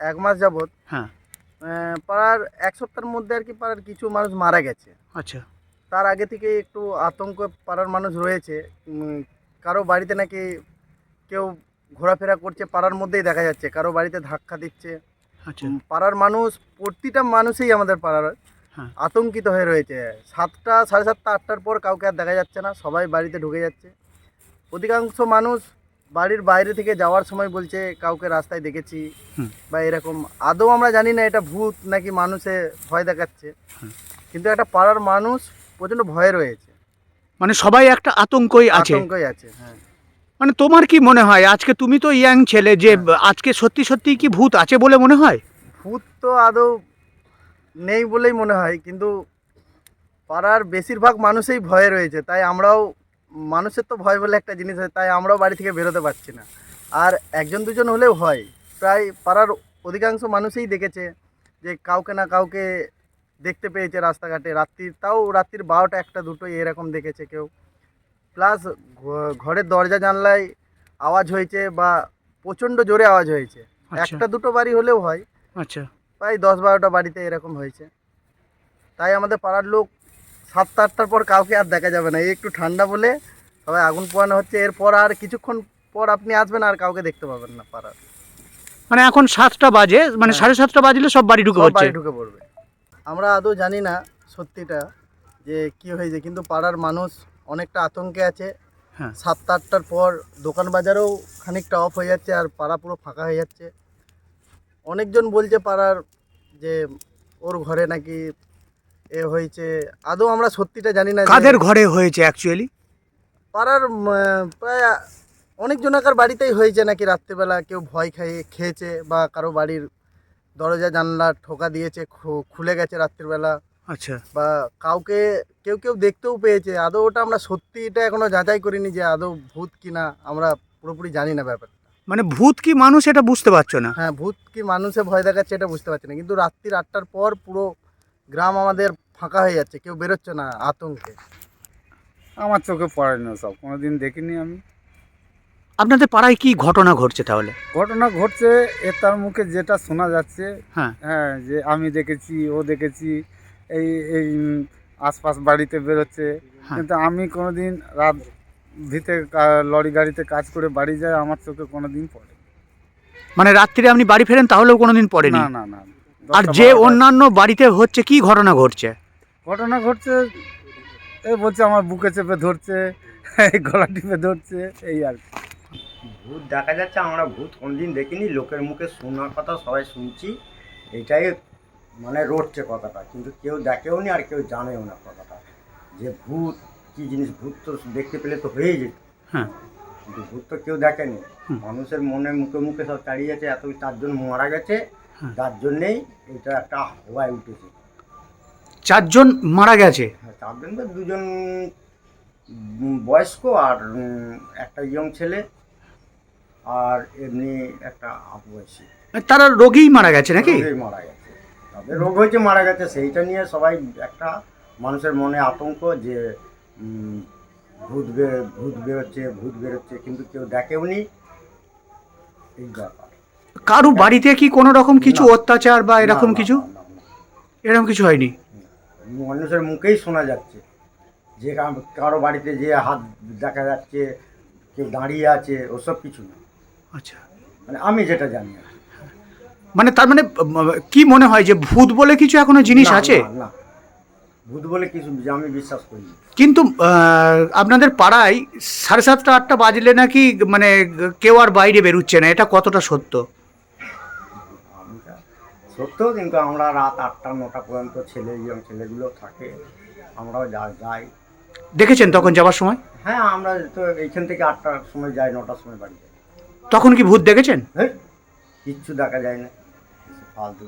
এক মাস যাবৎ হ্যাঁ। পাড়ার এক সপ্তাহের মধ্যে আর কি পাড়ার কিছু মানুষ মারা গেছে। আচ্ছা। তার আগে থেকে একটু আতঙ্ক পাড়ার মানুষ রয়েছে। কারও বাড়িতে নাকি কেউ ঘোরাফেরা করছে পাড়ার মধ্যেই দেখা যাচ্ছে। কারও বাড়িতে ধাক্কা দিচ্ছে। আচ্ছা। পাড়ার মানুষ প্রতিটা মানুষই আমাদের পাড়ার হ্যাঁ। আতঙ্কিত হয়ে রয়েছে। সাতটা সাড়ে সাতটা আটটার পর কাউকে আর দেখা যাচ্ছে না। সবাই বাড়িতে ঢুকে যাচ্ছে। অধিকাংশ মানুষ বাড়ির বাইরে থেকে যাওয়ার সময় বলছে কাউকে রাস্তায় দেখেছি। বা এরকম। আদৌ আমরা জানি না এটা ভূত নাকি মানুষে ভয় দেখাচ্ছে। কিন্তু একটা পাড়ার মানুষ প্রচণ্ড ভয়ে রয়েছে। মানে সবাই একটা আতঙ্কই আছে। আতঙ্কই আছে হ্যাঁ। মানে তোমার কি মনে হয় আজকে তুমি তো ইয়াং ছেলে যে হ্যাঁ। আজকে সত্যি সত্যি কি ভূত আছে বলে মনে হয়? ভূত তো আদৌ নেই বলেই মনে হয় কিন্তু পাড়ার বেশিরভাগ মানুষই ভয়ে রয়েছে। তাই আমরাও মানুষের তো ভয় বলে একটা জিনিস হয় তাই আমরাও বাড়ি থেকে বেরোতে পারছি না। আর একজন দুজন হলেও হয়। প্রায় পাড়ার অধিকাংশ মানুষই দেখেছে যে কাউকে না কাউকে দেখতে পেয়েছে রাস্তাঘাটে। রাত্রির তাও রাত্রির বারোটা একটা দুটো এরকম দেখেছে কেউ। প্লাস ঘরের দরজা জানলায় আওয়াজ হয়েছে বা প্রচণ্ড জোরে আওয়াজ হয়েছে। আচ্ছা। একটা দুটো বাড়ি হলেও হয়। আচ্ছা। প্রায় দশ বারোটা বাড়িতে এরকম হয়েছে। তাই আমাদের পাড়ার লোক সাতটা আটটার পর কাউকে আর দেখা যাবে না। এই একটু ঠান্ডা বলে সবাই আগুন পোয়ানো হচ্ছে। এরপর আর কিছুক্ষণ পর আপনি আসবেন আর কাউকে দেখতে পাবেন না পাড়ার। মানে এখন সাতটা বাজে মানে হ্যাঁ। সাড়ে সাতটা বাজলে সব বাড়ি ঢুকে পড়ছে। বাড়ি ঢুকে পড়বে। আমরা আদৌ জানি না সত্যিটা যে কি হয়েছে কিন্তু পাড়ার মানুষ অনেকটা আতঙ্কে আছে। হ্যাঁ। সাতটা আটটার পর দোকান বাজারও খানিকটা অফ হয়ে যাচ্ছে আর পাড়া পুরো ফাঁকা হয়ে যাচ্ছে। অনেকজন বলছে পাড়ার যে ওর ঘরে নাকি এ হয়েছে আদৌ আমরা সত্যিটা জানি না যে কাদের ঘরে হয়েছে অ্যাকচুয়ালি পাড়ার উম, প্রায় অনেক জনাকার বাড়িতেই হয়েছে নাকি রাত্রেবেলা কেউ ভয় খেয়ে খেয়েছে বা কারও বাড়ির দরজা জানলা ঠোকা দিয়েছে খু- খুলে গেছে রাত্রিবেলা। আচ্ছা। বা কাউকে কেউ কেউ দেখতেও পেয়েছে। আদৌ ওটা আমরা সত্যি এটা এখনও যাচাই করিনি যে আদৌ ভূত কিনা আমরা পুরোপুরি জানি না ব্যাপারটা। মানে ভূত কি মানুষ এটা বুঝতে পারছ না? হ্যাঁ ভূত কি মানুষে ভয় দেখাচ্ছে এটা বুঝতে পারছি না। কিন্তু রাত্রির আটটার পর পুরো গ্রাম আমাদের ফাঁকা হয়ে যাচ্ছে কেউ বেরোচ্ছে না আতঙ্কে। আমার চোখে পড়ে না সব কোনোদিন দেখিনি আমি। আপনাদের পাড়ায় কি ঘটনা ঘটছে তাহলে? ঘটনা ঘটছে এ তার মুখে যেটা শোনা যাচ্ছে হ্যাঁ। হ্যাঁ যে আমি দেখেছি ও দেখেছি এই এই আশপাশ বাড়িতে বেরোচ্ছে। হ্যাঁ। কিন্তু আমি কোনোদিন রাত ভিতে লরি গাড়িতে কাজ করে বাড়ি যাই আমার চোখে কোনোদিন পড়ে মানে রাত্রিরে আপনি বাড়ি ফেরেন তাহলেও কোনোদিন পড়ে না না না। আর যে অন্যান্য বাড়িতে হচ্ছে কি ঘটনা ঘটছে? ঘটনা ঘটছে এই বলছে আমার বুকে চেপে ধরছে গলা টিপে ধরছে এই আর কি। ভূত দেখা যাচ্ছে আমরা ভূত কোনদিন দেখিনি লোকের মুখে শোনার কথা সবাই শুনছি। এটাই মানে রটছে কথাটা কিন্তু কেউ দেখেও নি আর কেউ জানেও না কথাটা। যে ভূত কি জিনিস ভূত তো দেখতে পেলে তো হয়েই যেত। হ্যাঁ। কিন্তু ভূত তো কেউ দেখেনি। মানুষের মনে মুখে মুখে সব চালিয়ে যাচ্ছে এত চারজন মারা গেছে। যার জন্যেই এটা একটা হওয়ায় উঠেছে। চারজন মারা গেছে? হ্যাঁ, চারজন তো দুজন বয়স্ক আর একটা ইয়ং ছেলে আর এমনি একটা বয়সী তারা রোগেই মারা গেছে নাকি? মারা গেছে। তবে রোগ হয়েছে মারা গেছে সেইটা নিয়ে সবাই একটা মানুষের মনে আতঙ্ক যে ভূত বের ভূত বেরোচ্ছে ভূত বেরোচ্ছে কিন্তু কেউ দেখেও নি এই ব্যাপার। কারু বাড়িতে কি কোনো রকম কিছু অত্যাচার বা এরকম কিছু। এরকম কিছু হয়নি? মানুষের মুখেই শোনা যাচ্ছে যে কারও বাড়িতে যে হাত দেখা যাচ্ছে কেউ দাঁড়িয়ে আছে ওসব কিছু না। আচ্ছা। মানে আমি যেটা জানি মানে তার মানে কি মনে হয় যে ভূত বলে কিছু এখনও জিনিস আছে? না। ভূত বলে কিছু আমি বিশ্বাস করি কিন্তু আপনাদের পাড়ায় সাড়ে সাতটা আটটা বাজলে নাকি মানে কেউ আর বাইরে বেরুচ্ছে না? এটা কতটা সত্য? সত্য কিন্তু আমরা রাত আটটা নটা পর্যন্ত ছেলে ইয়ং ছেলেগুলো থাকে আমরাও যা যাই। দেখেছেন তখন যাওয়ার সময়? হ্যাঁ আমরা তো এইখান থেকে আটটার সময় যাই নটার সময় বাড়ি যাই। তখন কি ভূত দেখেছেন? হ্যাঁ কিচ্ছু দেখা যায় না ফালতু।